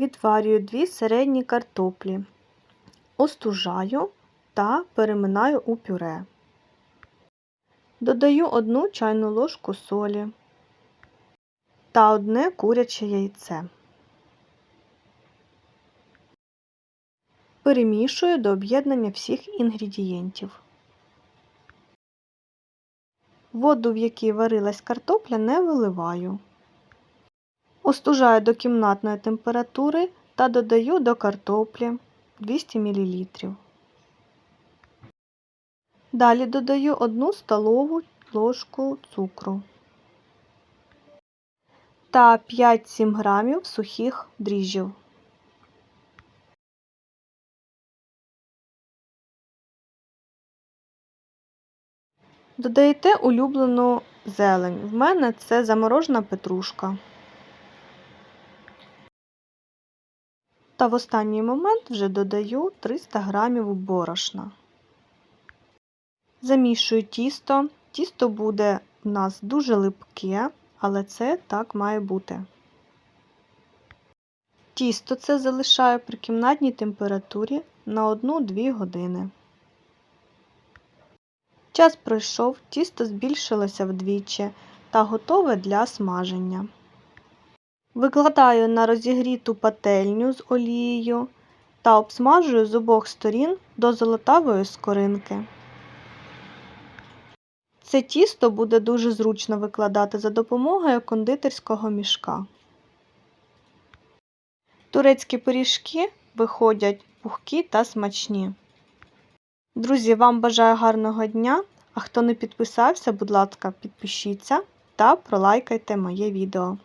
Відварюю дві середні картоплі, остужаю та переминаю у пюре. Додаю одну чайну ложку солі та одне куряче яйце. Перемішую до об'єднання всіх інгредієнтів. Воду, в якій варилась картопля, не виливаю. Остужаю до кімнатної температури та додаю до картоплі 200 мл. Далі додаю 1 столову ложку цукру та 5-7 грамів сухих дріжджів. Додаєте улюблену зелень. В мене це заморожена петрушка. Та в останній момент вже додаю 300 грамів борошна. Замішую тісто. Тісто буде у нас дуже липке, але це так має бути. Тісто це залишаю при кімнатній температурі на 1-2 години. Час пройшов, тісто збільшилося вдвічі та готове для смаження. Викладаю на розігріту пательню з олією та обсмажую з обох сторін до золотавої скоринки. Це тісто буде дуже зручно викладати за допомогою кондитерського мішка. Турецькі пиріжки виходять пухкі та смачні. Друзі, вам бажаю гарного дня! А хто не підписався, будь ласка, підпишіться та пролайкайте моє відео.